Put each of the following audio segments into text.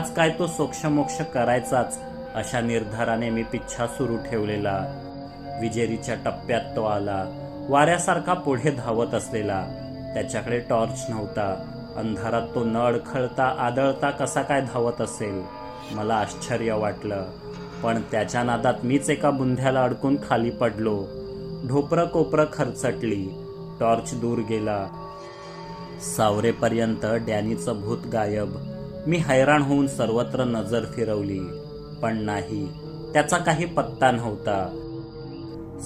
आज काय तो सोक्षमोक्ष करायचाच अशा निर्धाराने मी पिच्छा सुरू ठेवलेला. विजेरीच्या टप्प्यात तो आला. वाऱ्यासारखा पुढे धावत असलेला. त्याच्याकडे टॉर्च नव्हता. अंधारात तो न अडखळता आदळता कसा काय धावत असेल? मला आश्चर्य वाटलं. पण त्याच्या नादात मीच एका बुंध्याला अडकून खाली पडलो. ढोपरं कोपरं खरचटली. टॉर्च दूर गेला. सावरेपर्यंत डॅनीचं भूत गायब. मी हैराण होऊन सर्वत्र नजर फिरवली पण नाही त्याचा काही पत्ता नव्हता.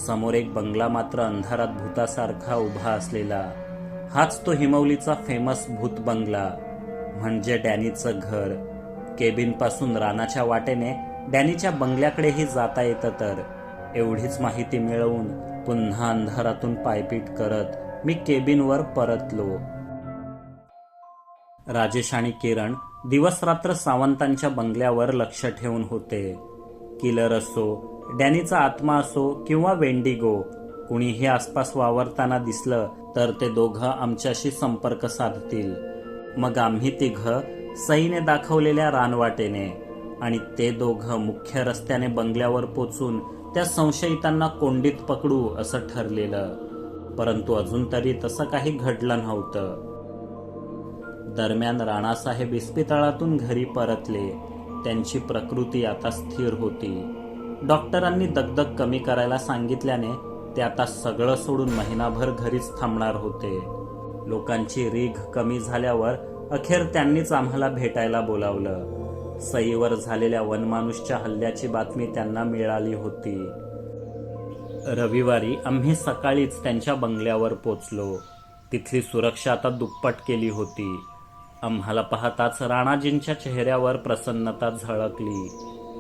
समोर एक बंगला मात्र अंधारात भूतासारखा उभा असलेला. हाच तो हिमवलीचा फेमस भूत बंगला. म्हणजे डॅनीचं घर. केबिनपासून रानाच्या वाटेने डॅनीच्या बंगल्याकडेही जाता येतं तर. एवढीच माहिती मिळवून पुन्हा अंधारातून पायपीट करत मी केबिनवर परतलो. राजेश आणि किरण दिवसरात्र सावंतांच्या बंगल्यावर लक्ष ठेवून होते. किलर असो डॅनीचा आत्मा असो किंवा वेंडिगो कुणीही आसपास वावरताना दिसलं तर ते दोघं आमच्याशी संपर्क साधतील. मग आम्ही तिघं सईने दाखवलेल्या रानवाटेने आणि ते दोघं मुख्य रस्त्याने बंगल्यावर पोचून त्या संशयितांना कोंडीत पकडू असं ठरलेलं. परंतु अजून तरी तसं काही घडलं नव्हतं. दरम्यान राणासाहेब इस्पितळातून घरी परतले. त्यांची प्रकृती आता स्थिर होती. डॉक्टरांनी दगदग कमी करायला सांगितल्याने ते आता सगळं सोडून महिनाभर घरीच थांबणार होते. लोकांची रीघ कमी झाल्यावर अखेर त्यांनीच आम्हाला भेटायला बोलावलं. सईवर झालेल्या वनमानुषच्या हल्ल्याची बातमी त्यांना मिळाली होती. रविवारी आम्ही सकाळीच त्यांच्या बंगल्यावर पोचलो. तिथली सुरक्षा आता दुप्पट केली होती. आम्हाला पाहताच राणाजींच्या चेहऱ्यावर प्रसन्नता झळकली.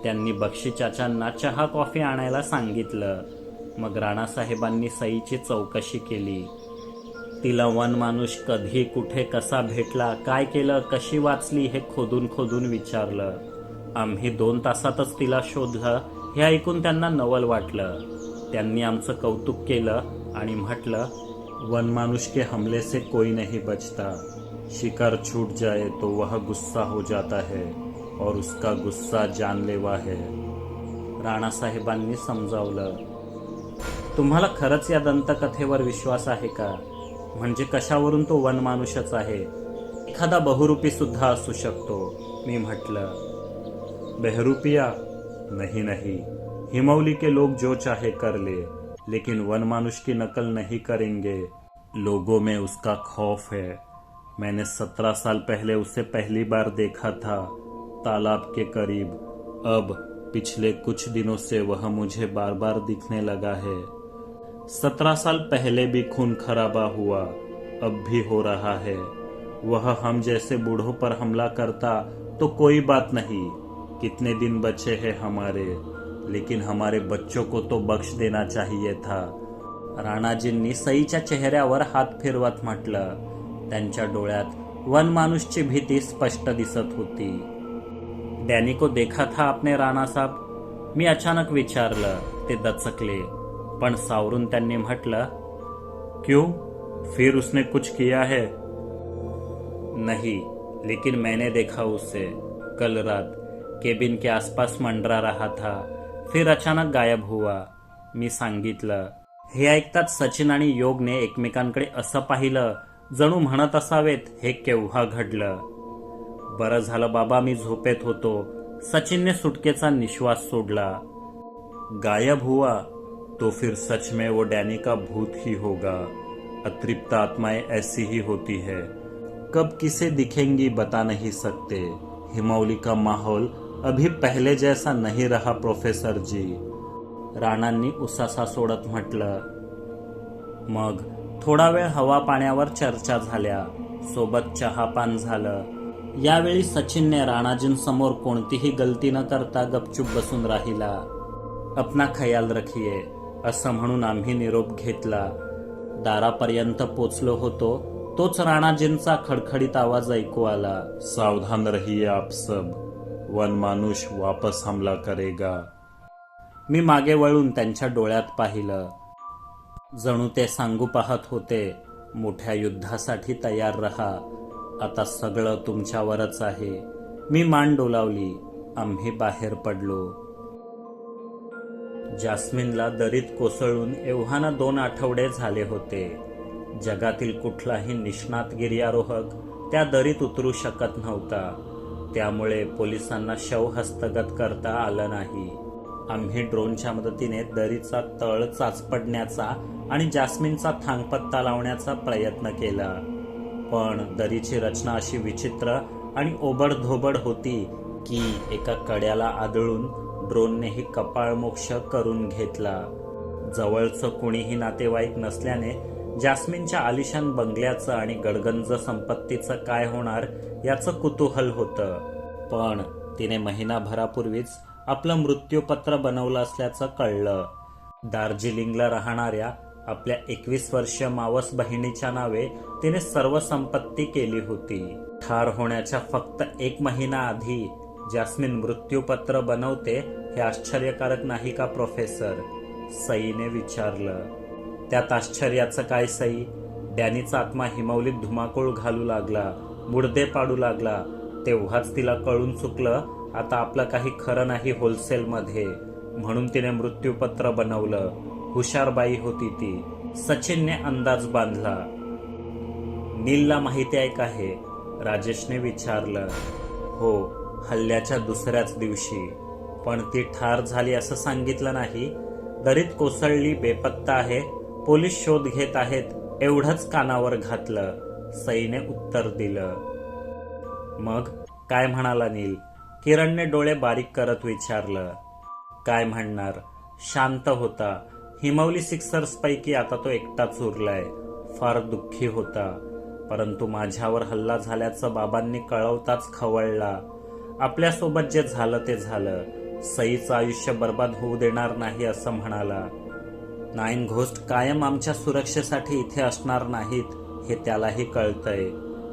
त्यांनी बक्षीचाचांना चहा कॉफी आणायला सांगितलं. मग राणासाहेबांनी सईची चौकशी केली. तिला वन माणूस कधी कुठे कसा भेटला काय केलं कशी वाचली हे खोदून खोदून विचारलं. आम्ही दोन तासातच तिला शोधलं हे ऐकून त्यांना नवल वाटलं. त्यांनी आमचं कौतुक केलं आणि म्हटलं वनमानुष के हमले से कोई नाही बचता. शिकार छूट जाए तो वह गुस्सा हो जाता है और उसका गुस्सा जानलेवा है। राणासाहेबांनी समजावलं, तुम्हाला खरंच या दंतकथेवर विश्वास आहे का? म्हणजे कशावरून तो वन मानुषच आहे? एखादा बहुरूपी सुद्धा असू शकतो, मी म्हटलं. बहरूपिया, नहीं नहीं. हिमौली के लोग जो चाहे कर ले लेकिन वन मानुष की नकल नहीं करेंगे। लोगों में उसका खौफ है। मैंने सत्रह साल पहले उसे पहली बार देखा था, तालाब के करीब। अब, पिछले कुछ दिनों से वह मुझे बार बार दिखने लगा है। सत्रह साल पहले भी खून खराबा हुआ, अब भी हो रहा है। वह हम जैसे बूढ़ों पर हमला करता तो कोई बात नहीं, कितने दिन बचे हैं हमारे। लेकिन हमारे बच्चों को तो बख्श देना चाहिए था। राणाजींनी सईच्या चेहऱ्यावर हात फिरवत म्हटलं त्यांच्या डोळ्यात वनमानुषची भीती स्पष्ट दिसत होती. डॅनी को देखा था आपने राणासाहेब मी अचानक विचारलं ते दचकले. पण सावरून त्यांनी म्हटलं क्यों? फिर उसने कुछ किया है? नहीं लेकिन मैंने देखा उसे। कल रात केबिन के आसपास मंडरा रहा था। फिर अचानक गायब हुआ। मी सांगितलं हे ऐकताच सचिन आणि योगने एकमेकांकडे असं पाहिलं जणू म्हणत असावेत हे केव्हा घडलं? बरं झालं बाबा मी झोपेत होतो. सचिनने सुटकेचा निश्वास सोडला. गायब हुआ. तो फिर सच में वो डैनी का भूत ही होगा. अतृप्त आत्माएं ऐसी ही होती है. कब किसे दिखेंगी बता नहीं सकते. हिमौली का माहौल अभी पहले जैसा नहीं रहा प्रोफेसर जी. राणांनी उसासा सोडत म्हटलं मग थोडा वेळ हवा पाण्यावर चर्चा झाल्या. सोबत चहापान झालं. यावेळी सचिनने राणाजींसमोर कोणतीही गलती न करता गपचूप बसून राहिला. अपना खयाल रखिये असं म्हणून आम्ही निरोप घेतला. दारापर्यंत पोचलो होतो तोच राणाजींचा खडखडीत आवाज ऐकू आला. सावधान रहिए आप सब वन मानुष वापस हमला करेगा. मी मागे वळून त्यांच्या डोळ्यात पाहिलं. जणू ते सांगू पाहत होते मोठ्या युद्धासाठी तयार रहा आता सगळं तुमच्यावरच आहे. मी मान डोलावली आम्ही बाहेर पडलो. जास्मिनला दरीत कोसळून एव्हाना दोन आठवडे झाले होते. जगातील कुठलाही निष्णात गिर्यारोहक त्या दरीत उतरू शकत नव्हता. त्यामुळे पोलिसांना शव हस्तगत करता आलं नाही. आम्ही ड्रोनच्या मदतीने दरीचा तळ चाचपडण्याचा आणि जास्मिनचा थांगपत्ता लावण्याचा प्रयत्न केला. पण दरीची रचना अशी विचित्र आणि ओबडधोबड होती की एका कड्याला आदळून ड्रोननेही कपाळमोक्ष करून घेतला. जवळचं कुणीही नातेवाईक नसल्याने जास्मिनच्या आलिशान बंगल्याचं आणि गडगंज संपत्तीचं काय होणार याचं कुतूहल होतं. पण तिने महिनाभरापूर्वीच आपलं मृत्यूपत्र बनवलं असल्याचं कळलं. दार्जिलिंगला राहणाऱ्या आपल्या एकवीस वर्षीय मावस बहिणीच्या नावे तिने सर्व संपत्ती केली होती. ठार होण्याच्या फक्त एक महिना आधी जास्मिन मृत्यूपत्र बनवते हे आश्चर्यकारक नाही का प्रोफेसर? सईने विचारलं. त्यात आश्चर्याचं काय सई? डॅनीचा आत्मा हिमवलीत धुमाकूळ घालू लागला मुडदे पाडू लागला. तेव्हाच तिला कळून चुकलं आता आपलं काही खरं नाही होलसेलमध्ये. म्हणून तिने मृत्यूपत्र बनवलं. हुशारबाई होती ती. सचिनने अंदाज बांधला. नीलला माहिती आहे का हे? राजेशने विचारलं. हो हल्ल्याच्या दुसऱ्याच दिवशी. पण ती ठार झाली असं सांगितलं नाही? दरीत कोसळली बेपत्ता आहे. पोलीस शोध घेत आहेत. एवढंच कानावर घातलं. सईने उत्तर दिलं. मग काय म्हणाला नील? किरणने डोळे बारीक करत विचारलं काय म्हणणार? शांत होता. हिमवली सिक्सर्स पैकी आता तो एकटाच उरलाय. फार दुःखी होता. परंतु माझ्यावर हल्ला झाल्याचं बाबांनी कळवताच खवळला. आपल्यासोबत जे झालं ते झालं. सईचं आयुष्य बर्बाद होऊ देणार नाही असं म्हणाला. नाईन घोस्ट कायम आमच्या सुरक्षेसाठी इथे असणार नाहीत हे त्यालाही कळतंय.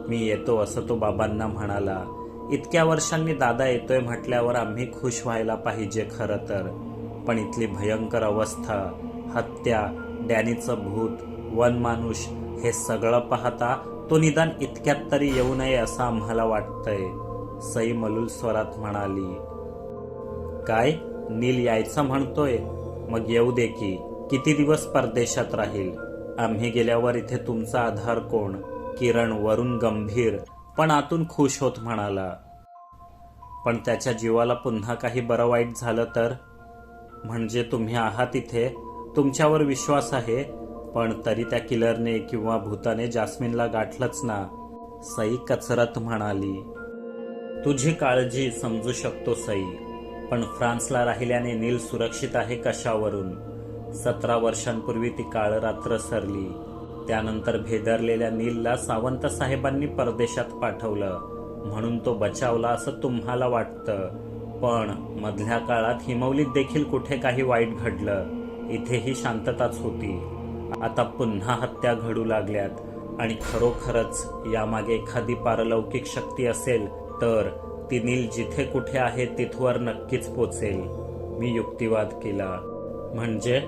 मी येतो असं तो बाबांना म्हणाला. इतक्या वर्षांनी दादा येतोय म्हटल्यावर आम्ही खुश व्हायला पाहिजे खरं तर. पण इथली भयंकर अवस्था हत्या डॅनीचं भूत वनमानुष हे सगळं पाहता तो निदान इतक्यात तरी येऊ नये असं आम्हाला वाटतंय सई मलूल स्वरात म्हणाली. काय? नील यायचं म्हणतोय? मग येऊ दे की. किती दिवस परदेशात राहील? आम्ही गेल्यावर इथे तुमचा आधार कोण? किरण वरून गंभीर पण आतून खुश होत म्हणाला पण त्याच्या जीवाला पुन्हा काही बरं वाईट झालं तर? म्हणजे तुम्ही आहात इथे तुमच्यावर विश्वास आहे पण तरी त्या किलरने किंवा भूताने जास्मिनला गाठलंच ना सई कचरत म्हणाली. तुझी काळजी समजू शकतो सई पण फ्रान्सला राहिल्याने नील सुरक्षित आहे कशावरून? सतरा वर्षांपूर्वी ती काळ रात्र सरली. त्यानंतर भेदरलेल्या नीलला सावंत साहेबांनी परदेशात पाठवलं. म्हणून तो बचावला असं तुम्हाला वाटतं. पण मधल्या काळात हिमवलीत देखील कुठे काही वाईट घडलं. इथेही शांतताच होती. आता पुन्हा हत्या घडू लागल्यात. आणि खरोखरच यामागे एखादी पारलौकिक शक्ती असेल तर ती नील जिथे कुठे आहे तिथवर नक्कीच पोचेल. मी युक्तिवाद केला. म्हणजे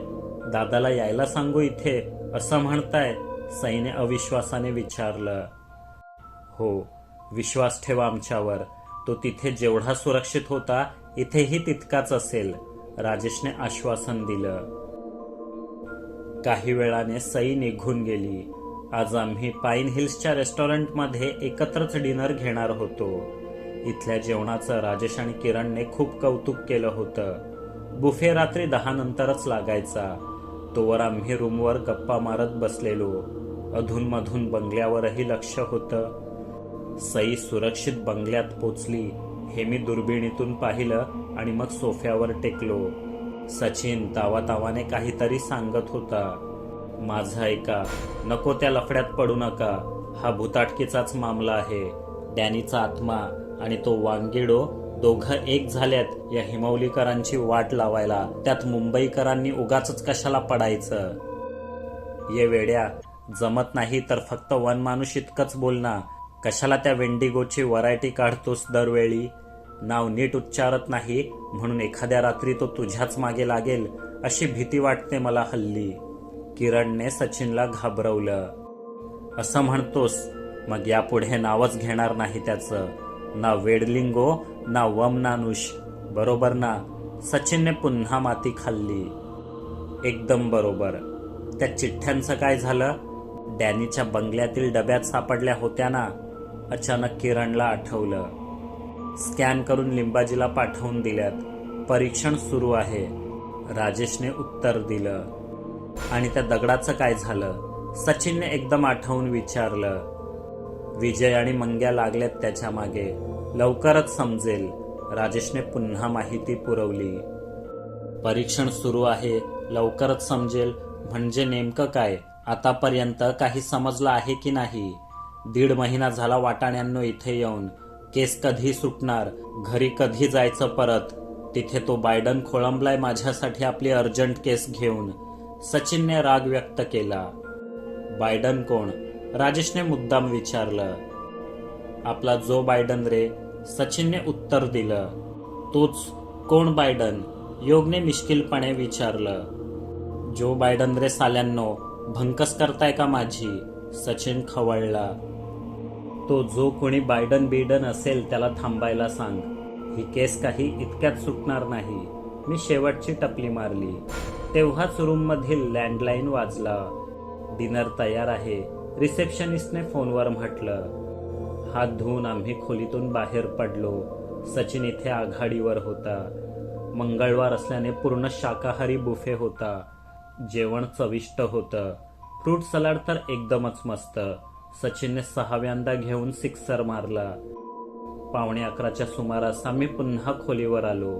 दादाला यायला सांगू इथे? असं म्हणताय सईने अविश्वासाने विचारलं. हो विश्वास ठेवा आमच्यावर. तो तिथे जेवढा सुरक्षित होता इथेही तितकाच असेल राजेशने आश्वासन दिलं. काही वेळाने सई निघून गेली. आज आम्ही पाईन हिल्सच्या रेस्टॉरंटमध्ये एकत्रच डिनर घेणार होतो. इथल्या जेवणाचं राजेश आणि किरणने खूप कौतुक केलं होतं. बुफे रात्री दहा नंतरच लागायचा. तोवर आम्ही रूमवर गप्पा मारत बसलेलो. अधूनमधून बंगल्यावरही लक्ष होतं. सई सुरक्षित बंगल्यात पोचली. हे मी दुर्बिणीतून पाहिलं आणि मग सोफ्यावर टेकलो. सचिन तावातावाने काहीतरी सांगत होता. माझं ऐका नको त्या लफड्यात पडू नका. हा भूताटकीचाच मामला आहे. डॅनीचा आत्मा आणि तो वांगिडो दोघं एक झाल्यात या हिमावलीकरांची वाट लावायला. त्यात मुंबईकरांनी उगाच कशाला पडायचं? ये वेड्या जमत नाही तर फक्त वन माणूस इतकंच बोल ना. कशाला त्या वेंडिगोची व्हरायटी काढतोस दरवेळी? नाव नीट उच्चारत नाही म्हणून एखाद्या रात्री तो तुझ्याच मागे लागेल अशी भीती वाटते मला हल्ली. किरणने सचिनला घाबरवलं. असं म्हणतोस मग यापुढे नावच घेणार नाही त्याचं. ना वेडलिंगो ना वमनानुष बरोबर ना? सचिनने पुन्हा माती खाल्ली. एकदम बरोबर. त्या चिठ्ठ्यांचं काय झालं? डॅनीच्या बंगल्यातील डब्यात सापडल्या होत्या ना? अचानक किरणला आठवलं. स्कॅन करून लिंबाजीला पाठवून दिल्यात. परीक्षण सुरू आहे. राजेशने उत्तर दिलं. आणि त्या दगडाचं काय झालं? सचिनने एकदम आठवून विचारलं. विजय आणि मंग्या लागल्यात त्याच्यामागे. लवकरच समजेल. राजेशने पुन्हा माहिती पुरवली. परीक्षण सुरू आहे. लवकरच समजेल. म्हणजे नेमकं काय? आतापर्यंत काही समजलं आहे की नाही? दीड महिना झाला वाटाण्यांनो इथे येऊन. केस कधी सुटणार? घरी कधी जायचं परत? तिथे तो बायडन खोळंबलाय माझ्यासाठी आपली अर्जंट केस घेऊन. सचिनने राग व्यक्त केला. बायडन कोण? राजेशने मुद्दाम विचारलं. आपला जो बायडन रे सचिनने उत्तर दिलं. तोच कोण बायडन? योगने मिश्किलपणे विचारलं. जो बायडन रे साल्यांनो भंकस करताय का माझी? सचिन खवळला. तो जो कोणी बायडन बिडन असेल त्याला थांबायला सांग. ही केस काही इतक्यात सुटणार नाही. मी शेवटची टपली मारली. तेव्हाच रूममधील लँडलाईन वाजला. डिनर तयार आहे. रिसेप्शनिस्टने फोनवर म्हटलं हात धुवून आम्ही खोलीतून बाहेर पडलो. सचिन इथे आघाडीवर होता. मंगळवार असल्याने पूर्ण शाकाहारी बुफे होता. जेवण चविष्ट होतं. फ्रूट सलाड तर एकदमच मस्त. सचिनने सहाव्यांदा घेऊन सिक्सर मारला. पावणे अकराच्या सुमारास आम्ही पुन्हा खोलीवर आलो.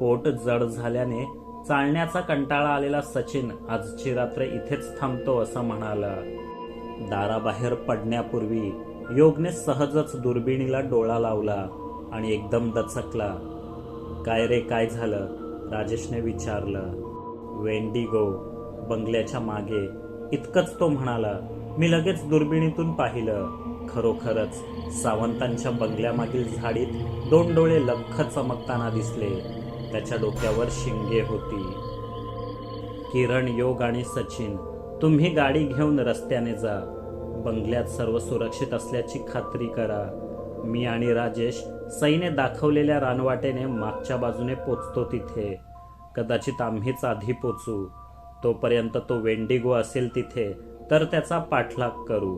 पोट जड झाल्याने चालण्याचा कंटाळा आलेला सचिन आजची रात्र इथेच थांबतो असं म्हणाला. दाराबाहेर पडण्यापूर्वी योगने सहजच दुर्बिणीला डोळा लावला आणि एकदम दचकला. काय रे काय झालं? राजेशने विचारलं. वेंडिगो बंगल्याच्या मागे. इतकंच तो म्हणाला. मी लगेच दुर्बिणीतून पाहिलं. खरोखरच सावंतांच्या बंगल्यामागील झाडीत दोन डोळे लख्ख चमकताना दिसले. त्याच्या डोक्यावर शिंगे होती. किरण योग आणि सचिन तुम्ही गाडी घेऊन रस्त्याने जा. बंगल्यात सर्व सुरक्षित असल्याची खात्री करा. मी आणि राजेश सईने दाखवलेल्या रानवाटेने मागच्या बाजूने पोचतो तिथे. कदाचित आम्हीच आधी पोचू. तोपर्यंत तो वेंडिगो असेल तिथे तर त्याचा पाठलाग करू.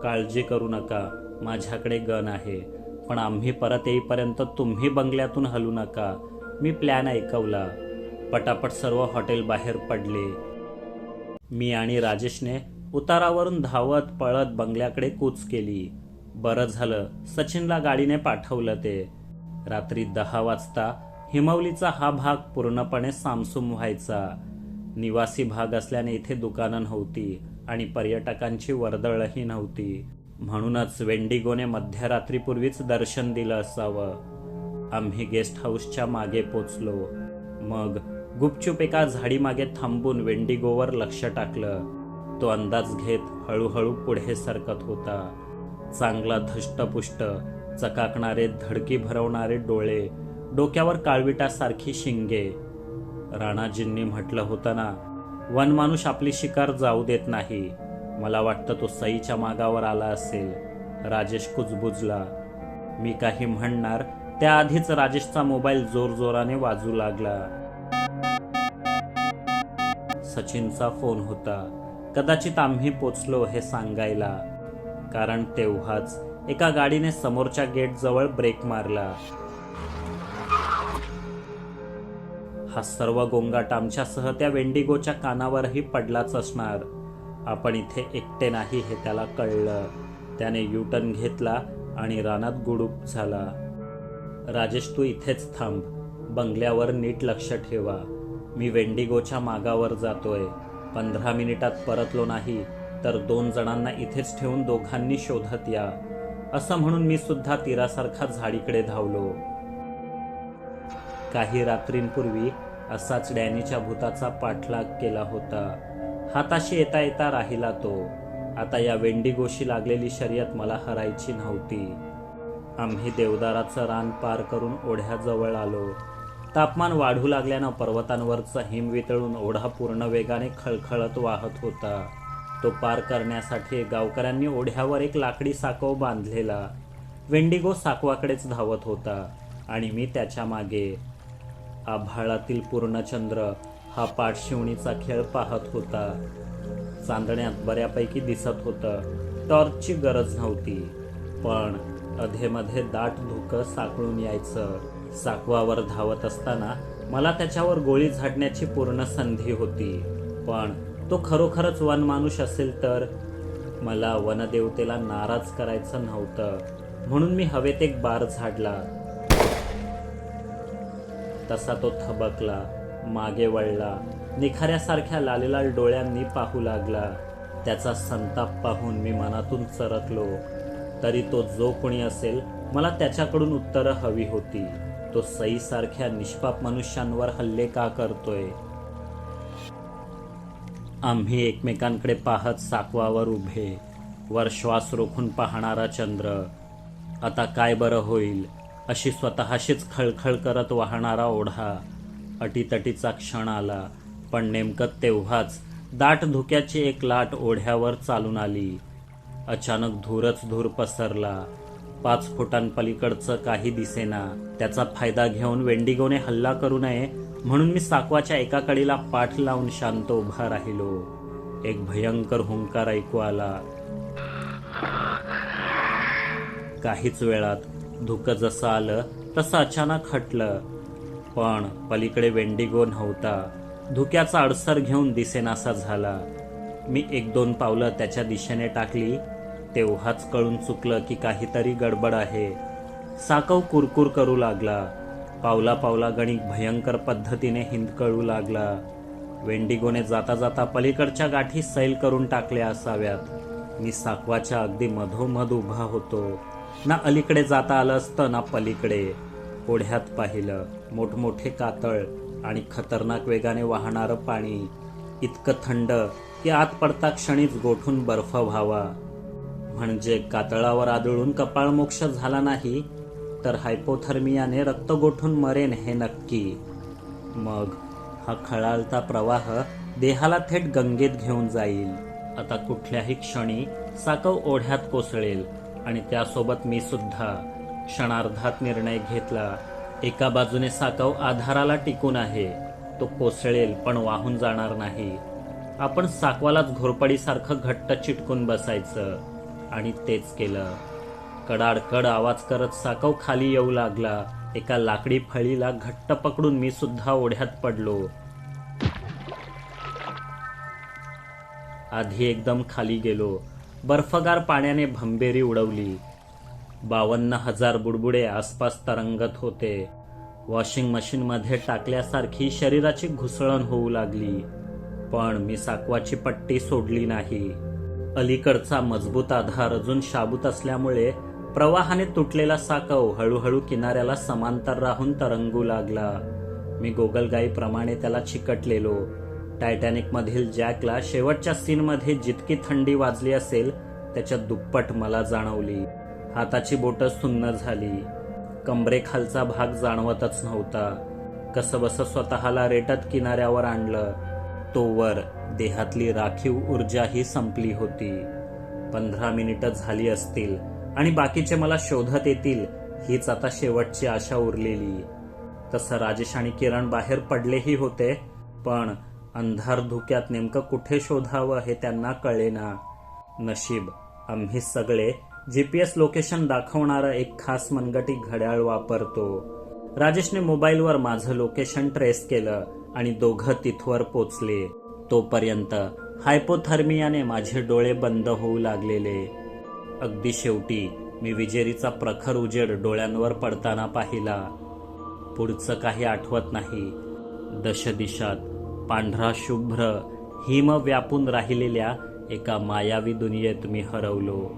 काळजी करू नका. माझ्याकडे गन आहे. पण आम्ही परत येईपर्यंत तुम्ही बंगल्यातून हलू नका. मी प्लॅन ऐकवला. पटापट सर्व हॉटेल बाहेर पडले. मी आणि राजेशने उतारावरून धावत पळत बंगल्याकडे कूच केली. बरं झालं सचिनला गाडीने पाठवलं ते. रात्री दहा वाजता हिमवलीचा हा भाग पूर्णपणे सामसूम व्हायचा. निवासी भाग असल्याने इथे दुकानं नव्हती आणि पर्यटकांची वर्दळही नव्हती. म्हणूनच वेंडिगोने मध्यरात्रीपूर्वीच दर्शन दिलं असावं. आम्ही गेस्ट हाऊसच्या मागे पोचलो. मग गुपचूप एका झाडीमागे थांबून वेंडिगोवर लक्ष टाकलं. तो अंदाज घेत हळूहळू पुढे सरकत होता. चांगला धष्टपुष्ट चकाकणारे धडकी भरवणारे डोळे डोक्यावर काळविटासारखी शिंगे. राणाजींनी म्हटलं होतं ना वनमानुष आपली शिकार जाऊ देत नाही. मला वाटतं तो सईच्या मागावर आला असेल. राजेश कुजबुजला मी काही म्हणणार. त्याआधीच राजेशचा मोबाईल जोरजोराने वाजू लागला. सचिनचा फोन होता. कदाचित आम्ही पोचलो हे सांगायला. कारण तेव्हाच एका गाडीने समोरच्या गेटजवळ ब्रेक मारला. हा सर्व गोंगाट आमच्यासह त्या वेंडिगोच्या कानावरही पडलाच असणार. आपण इथे एकटे नाही हे त्याला कळलं. त्याने युटर्न घेतला आणि रानात गुडूप झाला. राजेश तू इथेच थांब. बंगल्यावर नीट लक्ष ठेवा. मी वेंडिगोच्या मागावर जातोय. पंधरा मिनिटात परतलो नाही तर दोन जणांना इथेच ठेवून दोघांनी शोधत या. असं म्हणून मी सुद्धा तीरासारखा झाडीकडे धावलो. काही रात्रींपूर्वी असाच डॅनीच्या भूताचा पाठलाग केला होता. हाताशी येता येता राहिला तो. आता या वेंडीगोशी लागलेली शर्यत मला हरायची नव्हती. आम्ही देवदाराचं रान पार करून ओढ्याजवळ आलो. तापमान वाढू लागल्यानं पर्वतांवरचा हिम वितळून ओढा पूर्ण वेगाने खळखळत वाहत होता. तो पार करण्यासाठी गावकऱ्यांनी ओढ्यावर एक लाकडी साकव बांधलेला. वेंडिगो साकवाकडेच धावत होता आणि मी त्याच्यामागे. आभाळातील पूर्णचंद्र हा पाठशिवणीचा खेळ पाहत होता. चांदण्यात बऱ्यापैकी दिसत होतं. टॉर्चची गरज नव्हती. पण अधेमध्ये दाट धुकं साकळून यायचं. साकवावर धावत असताना मला त्याच्यावर गोळी झाडण्याची पूर्ण संधी होती. पण तो खरोखरच वनमानुष असेल तर? मला वनदेवतेला नाराज करायचं नव्हतं. म्हणून मी हवेत एक बार झाडला. तसा तो थबकला मागे वळला निखाऱ्यासारख्या लालेलाल डोळ्यांनी पाहू लागला. त्याचा संताप पाहून मी मनातून चरकलो. तरी तो जो कोणी असेल मला त्याच्याकडून उत्तरं हवी होती. तो सईसारख्या निष्पाप मनुष्यांवर हल्ले का करतोय? आम्ही एकमेकांकडे पाहत साकवावर उभे वर श्वास रोखून पाहणारा चंद्र. आता काय बरं होईल? अशी स्वतःशीच खळखळ करत वाहणारा ओढा. अटीतटीचा क्षण आला पण नेमकं तेव्हाच दाट धुक्याची एक लाट ओढ्यावर चालून आली. अचानक धूरच धूर पसरला. पाच फुटांपलीकडचं काही दिसेना. त्याचा फायदा घेऊन वेंडिगोने हल्ला करू नये म्हणून मी साकवाच्या एका कडीला पाठ लावून शांत उभा राहिलो. एक भयंकर हुंकार ऐकू आला. काहीच वेळात धुकं जसं आलं तसं अचानक हटलं. पण पलीकडे वेंडिगो नव्हता. धुक्याचा अडसर घेऊन दिसेनासा झाला. मी एक दोन पावलं त्याच्या दिशेने टाकली तेव्हाच कळून चुकलं की काहीतरी गडबड आहे. साकव कुरकुर करू लागला. पावला पावला गणिक भयंकर पद्धतीने हिंदकळू लागला. वेंडिगोने जाता जाता पलीकडच्या गाठी सैल करून टाकल्या असाव्यात. मी साकवाच्या अगदी मधोमध उभा होतो. ना अलीकडे जाता आलं असतं ना पलीकडे. ओढ्यात पाहिलं मोठमोठे कातळ आणि खतरनाक वेगाने वाहणारं पाणी. इतकं थंड की आत पडता क्षणीच गोठून बर्फ व्हावा. म्हणजे कातळावर आदळून कपाळमोक्ष झाला नाही तर हायपोथर्मियाने रक्त गोठून मरेन हे नक्की. मग हा खळाळता प्रवाह देहाला थेट गंगेत घेऊन जाईल. आता कुठल्याही क्षणी साकव ओढ्यात कोसळेल आणि त्यासोबत मी सुद्धा क्षणार्धात निर्णय घेतला. एका बाजूने साकव आधाराला टिकून आहे. तो कोसळेल पण वाहून जाणार नाही. आपण साकवालाच घोरपडीसारखं घट्ट चिटकून बसायचं. आणि तेच केलं. कडाडकड आवाज करत साकव खाली येऊ लागला. एका लाकडी फळीला घट्ट पकडून मी सुद्धा ओढ्यात पडलो. आधी एकदम खाली गेलो. बर्फगार पाण्याने भंबेरी उडवली. बावन्न हजार बुडबुडे आसपास तरंगत होते. वॉशिंग मशीनमध्ये टाकल्यासारखी शरीराची घुसळण होऊ लागली. पण मी साकवाची पट्टी सोडली नाही. अलीकडचा मजबूत आधार अजून शाबूत असल्यामुळे प्रवाहाने तुटलेला साकव हळूहळू किनाऱ्याला समांतर राहून तरंगू लागला. मी गोगलगाईप्रमाणे त्याला चिकटलेलो. टायटॅनिक मधील जॅकला शेवटच्या सीनमध्ये जितकी थंडी वाजली असेल त्याच्या दुप्पट मला जाणवली. हाताची बोटं सुन्न झाली. कमरेखालचा भाग जाणवतच नव्हता. कसबस स्वतःला रेटत किनाऱ्यावर आणलं. तोवर देहातली राखीव ऊर्जाही संपली होती. पंधरा मिनिटं झाली असतील आणि बाकीचे मला शोधत येतील हीच आता शेवटची आशा उरलेली. तसं राजेश आणि किरण बाहेर पडलेही होते पण अंधार धुक्यात नेमकं कुठे शोधावं हे त्यांना कळेना. नशीब आम्ही सगळे जी पी एस लोकेशन दाखवणारं एक खास मनगटी घड्याळ वापरतो. राजेशने मोबाईलवर माझं लोकेशन ट्रेस केलं आणि दोघं तिथवर पोचले. तोपर्यंत हायपोथर्मियाने माझे डोळे बंद होऊ लागलेले. अगदी शेवटी मी विजेरीचा प्रखर उजेड डोळ्यांवर पडताना पाहिला. पुढचं काही आठवत नाही. दशदिशात पांढरा शुभ्र हिम व्यापून राहिलेल्या एका मायावी दुनियेत मी हरवलो.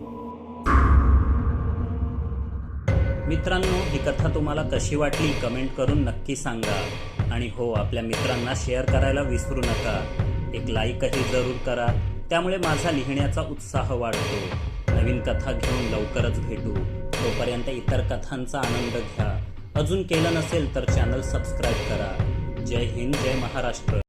मित्रांनो ही कथा तुम्हाला कशी वाटली कमेंट करून नक्की सांगा. आणि हो आपल्या मित्रांना शेअर करायला विसरू नका. एक लाईकही जरूर करा. त्यामुळे माझा लिहिण्याचा उत्साह वाढतो. नवीन कथा घेऊन लवकरच भेटू. तोपर्यंत इतर कथांचा आनंद घ्या. अजून केलं नसेल तर चॅनल सबस्क्राईब करा. जय हिंद जय महाराष्ट्र.